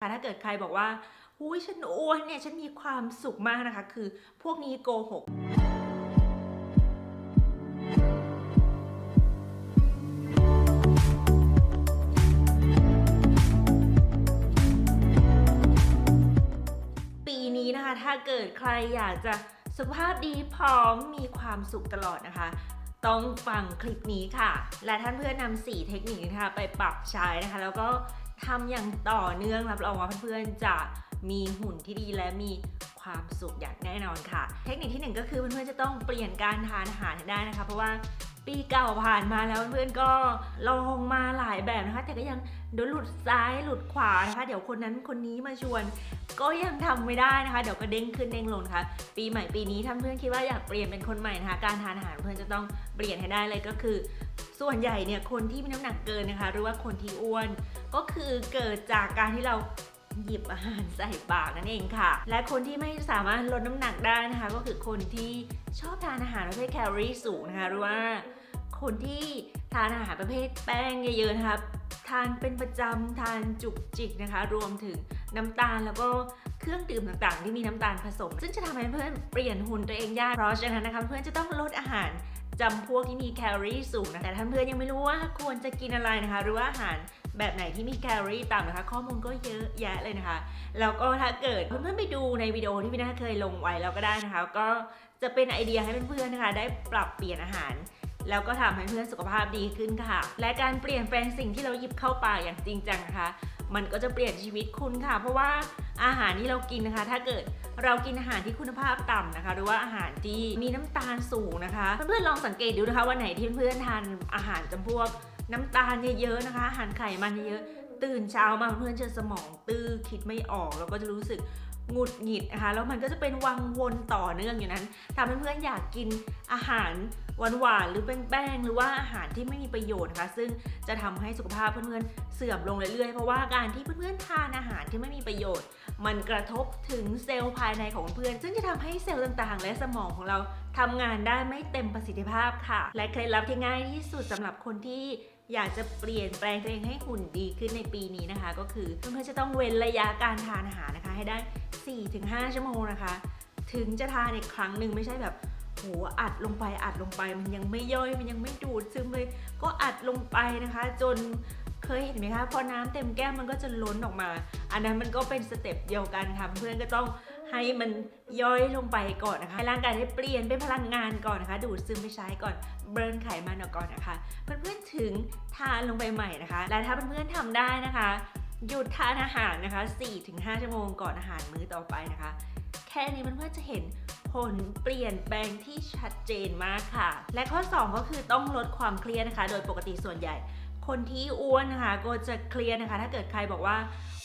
ค่ะถ้าเกิดใครบอกว่าหุยฉันอ้วนเนี่ยฉันมีความสุขมากนะคะ คือพวกนี้โกหกปีนี้นะคะ ถ้าเกิดใครอยากจะสุขภาพดีพร้อมมีความสุขตลอดนะคะ ต้องฟังคลิปนี้ค่ะ และท่านเพื่อนนำ4เทคนิคนะคะไปปรับใช้นะคะ แล้วก็ ทำอย่างต่อเนื่องรับรองว่าเพื่อนๆจะ มีหุ่นที่ดีและมีความสุขอย่างแน่นอนค่ะ เทคนิคที่หนึ่งก็คือเพื่อนๆจะต้องเปลี่ยนการทานอาหารให้ได้นะคะ เพราะว่าปีเก่าผ่านมาแล้วเพื่อนๆก็ลองมาหลายแบบนะคะ แต่ก็ยังเดี๋ยวหลุดซ้ายหลุดขวานะคะ เดี๋ยวคนนั้นคนนี้มาชวน ก็ยังทำไม่ได้นะคะ เดี๋ยวก็เด้งขึ้นเด้งลงนะคะปีใหม่ปีนี้ถ้าเพื่อนคิดว่าอยากเปลี่ยนเป็นคนใหม่นะคะ การทานอาหารเพื่อนจะต้องเปลี่ยนให้ได้เลยก็คือ ส่วนใหญ่เนี่ยคนที่มีน้ำหนักเกินนะคะ หรือว่าคนที่อ้วน ก็คือเกิดจากการที่เรา หยิบอาหารใส่ปากนั่นเองค่ะ และคนที่ไม่สามารถลดน้ำหนักได้นะคะ ก็คือคนที่ชอบทานอาหารประเภทแคลอรี่สูงนะคะหรือว่าคนที่ทานอาหารประเภทแป้งเยอะๆนะคะทานเป็นประจำทานจุกจิกนะคะ รวมถึงน้ำตาลแล้วก็เครื่องดื่มต่างๆ ที่มีน้ำตาลผสม ซึ่งจะทำให้เพื่อนเปลี่ยนหุ่นตัวเองยากเพราะฉะนั้นนะคะเพื่อนจะต้องลดอาหารจำพวกที่มีแคลอรี่สูงนะแต่ท่านเพื่อนยังไม่รู้ว่าควรจะกินอะไรนะคะ หรือว่าอาหาร แบบไหนที่มีแคลอรี่ต่ำนะคะ ข้อมูลก็เยอะแยะเลยนะคะ แล้วก็ถ้าเกิดเพื่อนๆไปดูในวิดีโอที่พี่นาเคยลงไว้แล้วก็ได้นะคะ ก็จะเป็นไอเดียให้เพื่อนๆนะคะ ได้ปรับเปลี่ยนอาหารแล้วก็ทำให้เพื่อนสุขภาพดีขึ้นค่ะ และการเปลี่ยนแปลงสิ่งที่เราหยิบเข้าปากอย่างจริงจังนะคะ มันก็จะเปลี่ยนชีวิตคุณค่ะ เพราะว่าอาหารที่เรากินนะคะ ถ้าเกิดเรากินอาหารที่คุณภาพต่ำนะคะ หรือว่าอาหารที่มีน้ำตาลสูงนะคะ เพื่อนๆลองสังเกตดูนะคะวันไหนที่เพื่อนๆทานอาหารจำพวก น้ำตาลเยอะๆนะคะ อาหารไขมันเยอะๆตื่นเช้ามาเพื่อนๆจะสมองตื้อคิดไม่ออกแล้วก็จะรู้สึกหงุดหงิดนะคะแล้วมันก็จะเป็นวังวนต่อเนื่องอยู่นั้นทำให้เพื่อนอยากกินอาหารหวานๆหรือแป้งๆหรือว่าอาหารที่ไม่มีประโยชน์นะคะซึ่งจะทำให้สุขภาพเพื่อนๆเสื่อมลงเรื่อยๆเพราะว่าการที่เพื่อนๆทานอาหารที่ไม่มีประโยชน์ มันกระทบถึงเซลล์ภายในของเพื่อน ซึ่งจะทำให้เซลล์ต่างๆ และสมองของเราทำงานได้ไม่เต็มประสิทธิภาพค่ะ และเคล็ดลับที่ง่ายที่สุดสำหรับคนที่ อยากจะเปลี่ยนแปลงตัวเองให้หุ่นดีขึ้นในปีนี้นะคะ ก็คือเพื่อนๆจะต้องเว้นระยะการทานอาหารนะคะ ให้ได้ 4-5 ชั่วโมงนะคะ ถึงจะทานอีกครั้งหนึ่งไม่ใช่แบบโหอัดลงไปอัดลงไปมันยังไม่ย่อยมันยังไม่ดูดซึมเลย ก็อัดลงไปนะคะ จนเคยเห็นไหมคะพอน้ำเต็มแก้วมันก็จะล้นออกมา อันนั้นมันก็เป็นสเต็ปเดียวกันค่ะเพื่อนก็ต้อง ให้มันย่อยลงไปก่อนนะคะให้ร่างกายได้เปลี่ยนเป็นพลังงานก่อนนะคะ ดูดซึมไปใช้ก่อนเบิร์นไขมันออกก่อนนะคะ เพื่อนๆถึงทานลงไปใหม่นะคะ และถ้าเพื่อนๆทำได้นะคะ หยุดทานอาหารนะคะ 4-5 ชั่วโมงก่อนอาหารมื้อต่อไปนะคะ แค่นี้เพื่อนๆจะเห็นผลเปลี่ยนแปลงที่ชัดเจนมากค่ะ และข้อ 2 ก็คือต้องลดความเครียดนะคะ โดยปกติส่วนใหญ่ คนที่อ้วนนะคะก็จะเครียดนะคะ ถ้าเกิดใครบอกว่า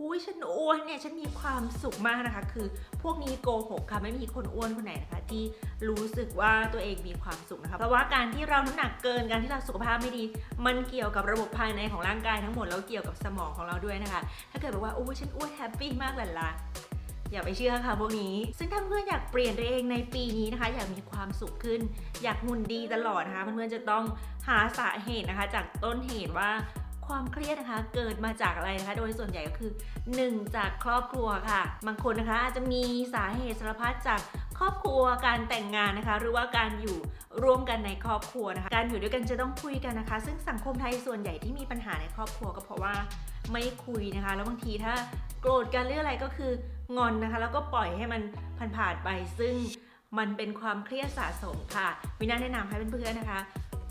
หุยฉันอ้วนเนี่ยฉันมีความสุขมากนะคะ คือพวกนี้โกหกค่ะไม่มีคนอ้วนคนไหนนะคะ ที่รู้สึกว่าตัวเองมีความสุขนะคะเพราะว่าการที่เราน้ำหนักเกินการที่เราสุขภาพไม่ดี มันเกี่ยวกับระบบภายในของร่างกายทั้งหมดแล้วเกี่ยวกับสมองของเราด้วยนะคะ ถ้าเกิดบอกว่าโอ้ยฉันอ้วนแฮปปี้มากหลันละ อย่าไปเชื่อค่ะพวกนี้ ซึ่งถ้าเพื่อนอยากเปลี่ยนตัวเองในปีนี้นะคะ อยากมีความสุขขึ้น อยากหุ่นดีตลอดนะคะ เพื่อนๆจะต้องหาสาเหตุนะคะ จากต้นเหตุว่าความเครียดนะคะเกิดมาจากอะไรนะคะ โดยส่วนใหญ่ก็คือ 1 จากครอบครัวค่ะ บางคนนะคะอาจจะมีสาเหตุสารพัดจาก ครอบครัวการแต่งงานนะคะ หรือว่าการอยู่ร่วมกันในครอบครัวนะคะ การอยู่ด้วยกันจะต้องคุยกันนะคะ ซึ่งสังคมไทยส่วนใหญ่ที่มีปัญหาในครอบครัวก็เพราะว่าไม่คุยนะคะ แล้วบางทีถ้าโกรธกันเรื่องอะไรก็คืองอนนะคะ แล้วก็ปล่อยให้มันผ่านๆไป ซึ่งมันเป็นความเครียดสะสมค่ะวินาแนะนำให้เพื่อนๆนะคะ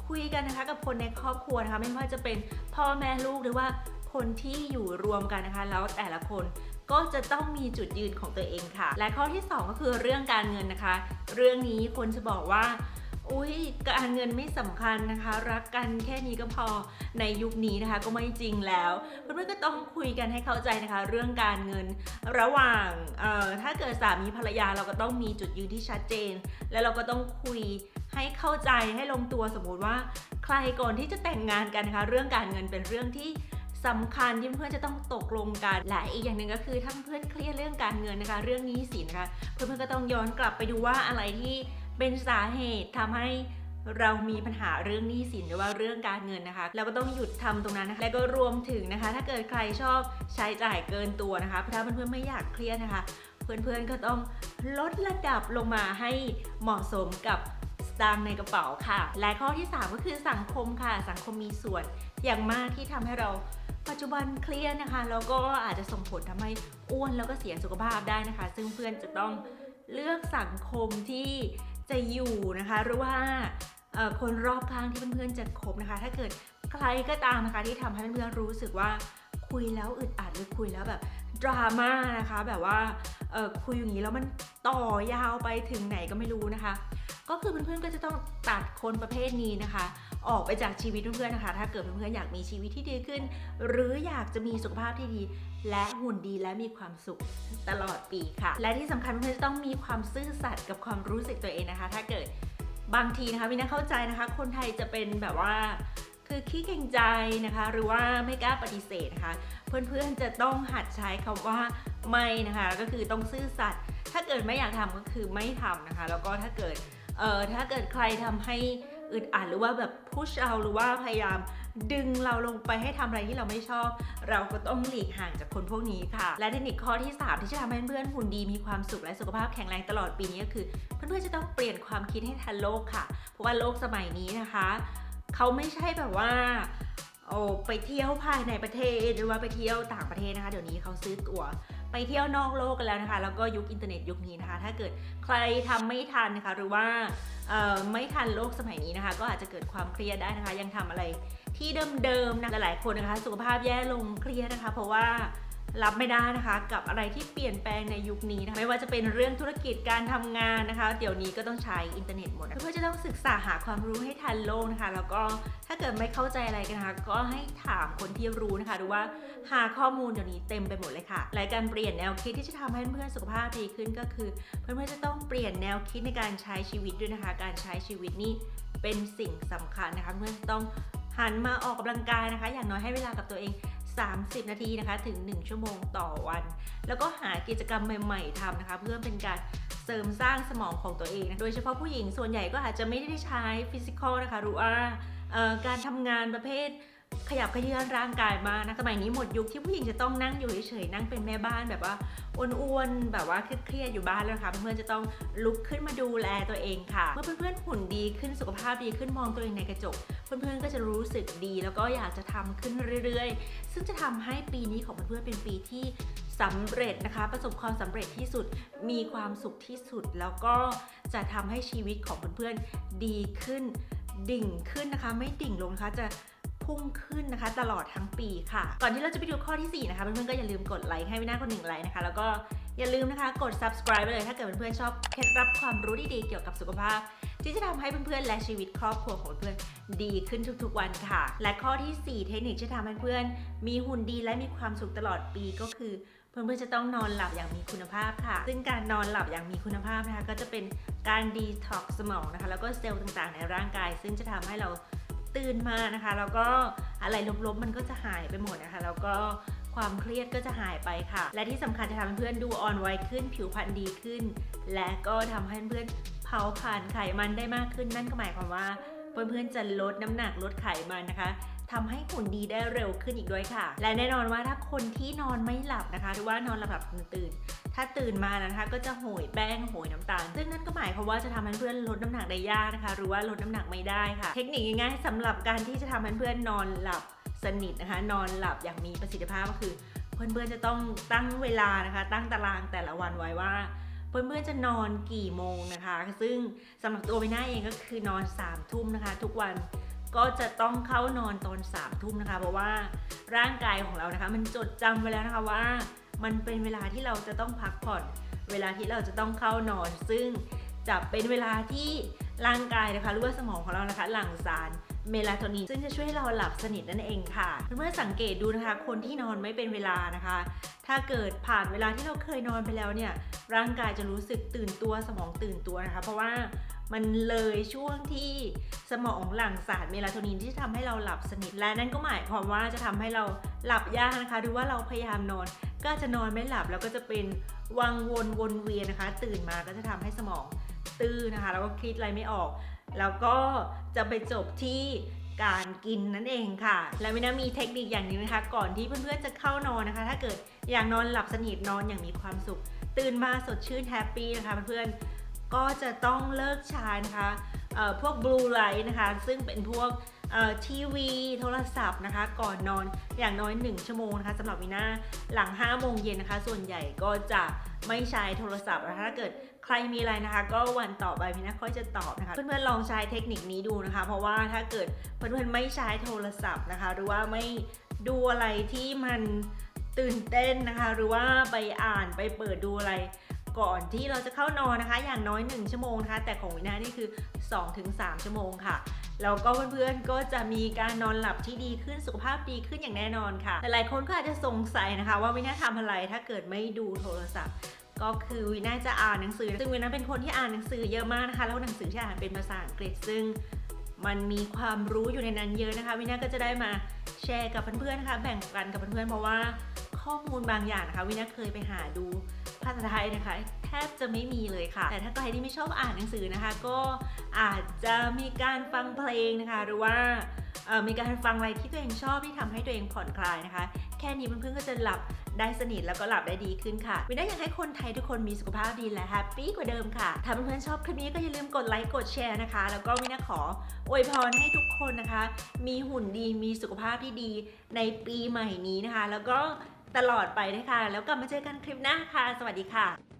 คุยกันนะคะกับคนในครอบครัวนะคะ ไม่ว่าจะเป็นพ่อแม่ลูกหรือว่าคนที่อยู่รวมกันนะคะ แล้วแต่ละคน ก็จะต้องมีจุดยืนของตัวเองค่ะ และข้อที่ 2 ก็คือเรื่องการเงินนะคะ เรื่องนี้คนจะบอกว่าอุ้ยการเงินไม่สำคัญนะคะ รักกันแค่นี้ก็พอในยุคนี้นะคะ ก็ไม่จริงแล้วเพื่อนๆก็ต้องคุยกันให้เข้าใจนะคะ เรื่องการเงินระหว่างถ้าเกิดสามีภรรยาเราก็ต้องมีจุดยืนที่ชัดเจน แล้วเราก็ต้องคุยให้เข้าใจให้ลงตัวสมมติว่า ใครก่อนที่จะแต่งงานกันนะคะ เรื่องการเงินเป็นเรื่องที่ สำคัญที่เพื่อนจะต้องตกลงกัน และอีกอย่างหนึ่งก็คือถ้าเพื่อนเครียดเรื่องการเงินนะคะ เรื่องหนี้สินนะคะ เพื่อนๆก็ต้องย้อนกลับไปดูว่าอะไรที่เป็นสาเหตุทำให้เรามีปัญหาเรื่องหนี้สินหรือว่าเรื่องการเงินนะคะเราก็ต้องหยุดทำตรงนั้นนะคะ และก็รวมถึงนะคะ ถ้าเกิดใครชอบใช้จ่ายเกินตัวนะคะถ้าเพื่อนๆไม่อยากเครียดนะคะ เพื่อนๆก็ต้องลดระดับลงมาให้เหมาะสมกับสตางค์ในกระเป๋าค่ะ และข้อที่ 3 ก็คือสังคมค่ะ สังคมมีส่วนอย่างมากที่ทำให้เรา ปัจจุบันเครียดนะคะแล้วก็อาจจะส่งผลทำให้อ้วนแล้วก็เสียสุขภาพได้นะคะ ซึ่งเพื่อนจะต้องเลือกสังคมที่จะอยู่นะคะ หรือว่าคนรอบข้างที่เพื่อนๆจะคบนะคะ ถ้าเกิดใครก็ตามนะคะที่ทำให้เพื่อนๆรู้สึกว่าคุยแล้วอึดอัดหรือคุยแล้วแบบดราม่านะคะ แบบว่าคุยอย่างนี้แล้วมันต่อยาวไปถึงไหนก็ไม่รู้นะคะ ก็คือเพื่อนๆก็จะต้องตัดคนประเภทนี้นะคะ ออกไปจากชีวิตเพื่อนๆนะคะ ถ้าเกิดเพื่อนๆอยากมีชีวิตที่ดีขึ้น หรืออยากจะมีสุขภาพที่ดี และหุ่นดีและมีความสุขตลอดปีค่ะ และที่สำคัญเพื่อนๆจะต้องมีความซื่อสัตย์กับความรู้สึกตัวเองนะคะ ถ้าเกิดบางทีนะคะวินาเข้าใจนะคะ คนไทยจะเป็นแบบว่าคือขี้เกรงใจนะคะ หรือว่าไม่กล้าปฏิเสธนะคะ เพื่อนๆจะต้องหัดใช้คำว่าไม่นะคะ ก็คือต้องซื่อสัตย์ถ้าเกิดไม่อยากทำก็คือไม่ทำนะคะ แล้วก็ถ้าเกิดเอ่อถ้าเกิดใครทำให้ อึดอัดหรือว่าแบบพุชเอาหรือว่าพยายามดึงเราลงไปให้ทำอะไรที่เราไม่ชอบ เราก็ต้องหลีกห่างจากคนพวกนี้ค่ะ และเทคนิคข้อที่ 3 ที่จะทำให้เพื่อนหุ่นดีมีความสุขและสุขภาพแข็งแรงตลอดปีนี้ก็คือเพื่อนๆจะต้องเปลี่ยนความคิดให้ทันโลกค่ะ เพราะว่าโลกสมัยนี้นะคะ เขาไม่ใช่แบบว่าโอ้ไปเที่ยวภายในประเทศหรือว่าไปเที่ยวต่างประเทศนะคะ เดี๋ยวนี้เขาซื้อตั๋วไปเที่ยวนอกโลกกันแล้วนะคะ แล้วก็ยุคอินเทอร์เน็ตยุคนี้นะคะ ถ้าเกิดใครทำไม่ทันนะคะ หรือว่า ไม่ทันโลกสมัยนี้นะคะ ก็อาจจะเกิดความเครียดได้นะคะ ยังทำอะไรที่เดิมๆนะหลายๆคนนะคะ สุขภาพแย่ลงเครียดนะคะ เพราะว่า รับไม่ได้นะคะกับอะไรที่เปลี่ยนแปลงในยุคนี้นะคะไม่ว่าจะเป็นเรื่องธุรกิจการทำงานนะคะ เดี๋ยวนี้ก็ต้องใช้อินเทอร์เน็ตหมดเพื่อจะต้องศึกษาหาความรู้ให้ทันโลกนะคะ แล้วก็ถ้าเกิดไม่เข้าใจอะไรกันนะคะ ก็ให้ถามคนที่รู้นะคะหรือว่าหาข้อมูลเดี๋ยวนี้เต็มไปหมดเลยค่ะและการเปลี่ยนแนวคิดที่จะทำให้เพื่อนสุขภาพดีขึ้นก็คือ เพื่อนๆจะต้องเปลี่ยนแนวคิดในการใช้ชีวิตด้วยนะคะ การใช้ชีวิตนี่เป็นสิ่งสำคัญนะคะเพื่อนต้องหันมาออกกำลังกายนะคะ อย่างน้อยให้เวลากับตัวเอง 30 นาทีนะคะถึง 1 ชั่วโมงต่อวัน แล้วก็หากิจกรรมใหม่ ๆทำนะคะ เพื่อเป็นการเสริมสร้างสมองของตัวเองนะโดยเฉพาะผู้หญิงส่วนใหญ่ก็อาจจะไม่ได้ใช้ฟิสิกอลนะคะหรือว่าการทำงานประเภท ขยับขยื่นร่างกายมากนะสมัยนี้หมดยุคที่ผู้หญิงจะต้องนั่งอยู่เฉยๆนั่งเป็นแม่บ้านแบบว่าอ้วนๆแบบว่าเครียดๆอยู่บ้านแล้วนะคะเพื่อนๆจะต้องลุกขึ้นมาดูแลตัวเองค่ะเมื่อเพื่อนๆหุ่นดีขึ้นสุขภาพดีขึ้นมองตัวเองในกระจก เพื่อนๆก็จะรู้สึกดี แล้วก็อยากจะทำขึ้นเรื่อยๆ ซึ่งจะทำให้ปีนี้ของเพื่อนๆเป็นปีที่สำเร็จนะคะ ประสบความสำเร็จที่สุดมีความสุขที่สุด แล้วก็จะทำให้ชีวิตของเพื่อนๆดีขึ้น ดิ่งขึ้นนะคะ ไม่ดิ่งลงนะคะจะ พุ่งขึ้นนะคะ ตลอดทั้งปีค่ะ ก่อนที่เราจะไปดูข้อที่ 4 นะคะเพื่อนๆก็อย่าลืมกดไลค์ให้วินาคนหนึ่งไลค์นะคะ แล้วก็อย่าลืมนะคะ กด subscribe ไปเลย ถ้าเกิดเพื่อนๆชอบเคล็ดลับความรู้ดีๆเกี่ยวกับสุขภาพ ที่จะทำให้เพื่อนๆและชีวิตครอบครัวของเพื่อนดีขึ้นทุกๆวันค่ะ และข้อทีสี่ 4 เทคนิคที่ทำให้เพื่อนมีหุ่นดีและมีความสุขตลอดปีก็คือเพื่อนๆจะต้องนอนหลับอย่างมีคุณภาพค่ะ ซึ่งการนอนหลับอย่างมีคุณภาพนะคะ ก็จะเป็นการดีท็อกสมองนะคะ แล้วก็เซลล์ต่างๆ ในร่างกาย ซึ่งจะทำให้เรา ตื่นมานะคะ แล้วก็อะไรลบๆมันก็จะหายไปหมดนะคะ แล้วก็ความเครียดก็จะหายไปค่ะ และที่สำคัญจะทำให้เพื่อนดูอ่อนวัยขึ้น ผิวพรรณดีขึ้น และก็ทำให้เพื่อนเผาผ่านไขมันได้มากขึ้น นั่นก็หมายความว่าเพื่อนๆจะลดน้ำหนักลดไขมันนะคะทำให้หุ่นดีได้เร็วขึ้นอีกด้วยค่ะ และแน่นอนว่าถ้าคนที่นอนไม่หลับนะคะ หรือว่านอนหลับๆตื่น ถ้าตื่นมานะคะ ก็จะโหยแป้งโหยน้ำตาล ซึ่งนั่นก็หมายความว่าจะทำให้เพื่อนลดน้ำหนักได้ยากนะคะ หรือว่าลดน้ำหนักไม่ได้ค่ะ เทคนิคง่ายๆสำหรับการที่จะทำให้เพื่อนนอนหลับสนิทนะคะ นอนหลับอย่างมีประสิทธิภาพก็คือ เพื่อนๆจะต้องตั้งเวลานะคะ ตั้งตารางแต่ละวันไว้ว่าเพื่อนๆจะนอนกี่โมงนะคะ ซึ่งสำหรับตัวไปหน้าเองก็คือนอน3ามทุ่มนะคะ ทุกวันก็จะต้องเข้านอนตอน3ามทุ่มนะคะ เพราะว่าร่างกายของเรานะคะ มันจดจำไว้แล้วนะคะว่า มันเป็นเวลาที่เราจะต้องพักผ่อน เวลาที่เราจะต้องเข้านอน ซึ่งจะเป็นเวลาที่ร่างกายนะคะหรือว่าสมองของเรานะคะ หลั่งสารเมลาโทนินซึ่งจะช่วยให้เราหลับสนิทนั่นเองค่ะ เมื่อสังเกตดูนะคะ คนที่นอนไม่เป็นเวลานะคะ ถ้าเกิดผ่านเวลาที่เราเคยนอนไปแล้วเนี่ย ร่างกายจะรู้สึกตื่นตัวสมองตื่นตัวนะคะ เพราะว่ามันเลยช่วงที่สมองหลั่งสารเมลาโทนินที่จะทำให้เราหลับสนิทและนั่นก็หมายความว่าจะทำให้เราหลับยากนะคะหรือว่าเราพยายามนอน ก็จะนอนไม่หลับแล้วก็จะเป็นวังวนวนเวียนนะคะ ตื่นมาก็จะทำให้สมองตื้อนะคะ แล้วก็คิดอะไรไม่ออก แล้วก็จะไปจบที่การกินนั่นเองค่ะ และวินามีเทคนิคอย่างนึงนะคะ ก่อนที่เพื่อนๆจะเข้านอนนะคะ ถ้าเกิดอยากนอนหลับสนิทนอนอย่างมีความสุข ตื่นมาสดชื่นแฮปปี้นะคะเพื่อนๆก็จะต้องเลิกใช้นะคะพวกบลูไลท์นะคะ ซึ่งเป็นพวก ทีวีโทรศัพท์นะคะ ก่อนนอนอย่างน้อย 1 ชั่วโมงนะคะสำหรับวินาหลัง 5 โมงเย็นนะคะ ส่วนใหญ่ก็จะไม่ใช้โทรศัพท์นะคะถ้าเกิดใครมีอะไรนะคะ ก็วันต่อไปวินาค่อยจะตอบนะคะ เพื่อนๆลองใช้เทคนิคนี้ดูนะคะ เพราะว่าถ้าเกิดเพื่อนๆไม่ใช้โทรศัพท์นะคะ หรือว่าไม่ดูอะไรที่มันตื่นเต้นนะคะ หรือว่าไปอ่านไปเปิดดูอะไร ก่อนที่เราจะเข้านอนนะคะ อย่างน้อย 1 ชั่วโมงนะคะแต่ของวินานี่คือ 2-3 ชั่วโมงค่ะแล้วก็เพื่อนๆก็จะมีการนอนหลับที่ดีขึ้นสุขภาพดีขึ้นอย่างแน่นอนค่ะหลายๆคนก็อาจจะสงสัยนะคะ ว่าวินาทำอะไรถ้าเกิดไม่ดูโทรศัพท์ก็คือวินาจะอ่านหนังสือ ซึ่งวินาเป็นคนที่อ่านหนังสือเยอะมากนะคะ แล้วหนังสือที่อ่านเป็นภาษาอังกฤษ ซึ่งมันมีความรู้อยู่ในนั้นเยอะนะคะ วินาก็จะได้มาแชร์กับเพื่อนๆนะคะ แบ่งปันกับเพื่อนๆ เพราะว่าข้อมูลบางอย่างนะคะ วินาเคยไปหาดู ภาษาไทยนะคะ แทบจะไม่มีเลยค่ะ แต่ถ้าใครที่ไม่ชอบอ่านหนังสือนะคะ ก็อาจจะมีการฟังเพลงนะคะ หรือว่ามีการฟังอะไรที่ตัวเองชอบที่ทำให้ตัวเองผ่อนคลายนะคะ แค่นี้เพื่อนๆก็จะหลับได้สนิทแล้วก็หลับได้ดีขึ้นค่ะวินาอยากให้คนไทยทุกคนมีสุขภาพดีและแฮปปี้กว่าเดิมค่ะ ถ้าเพื่อนๆชอบคลิปนี้ก็อย่าลืมกดไลค์กดแชร์นะคะ แล้วก็วินาขออวยพรให้ทุกคนนะคะ มีหุ่นดีมีสุขภาพที่ดีในปีใหม่นี้นะคะ แล้วก็ ตลอดไปนะคะ แล้วกลับมาเจอกันคลิปหน้าค่ะ สวัสดีค่ะ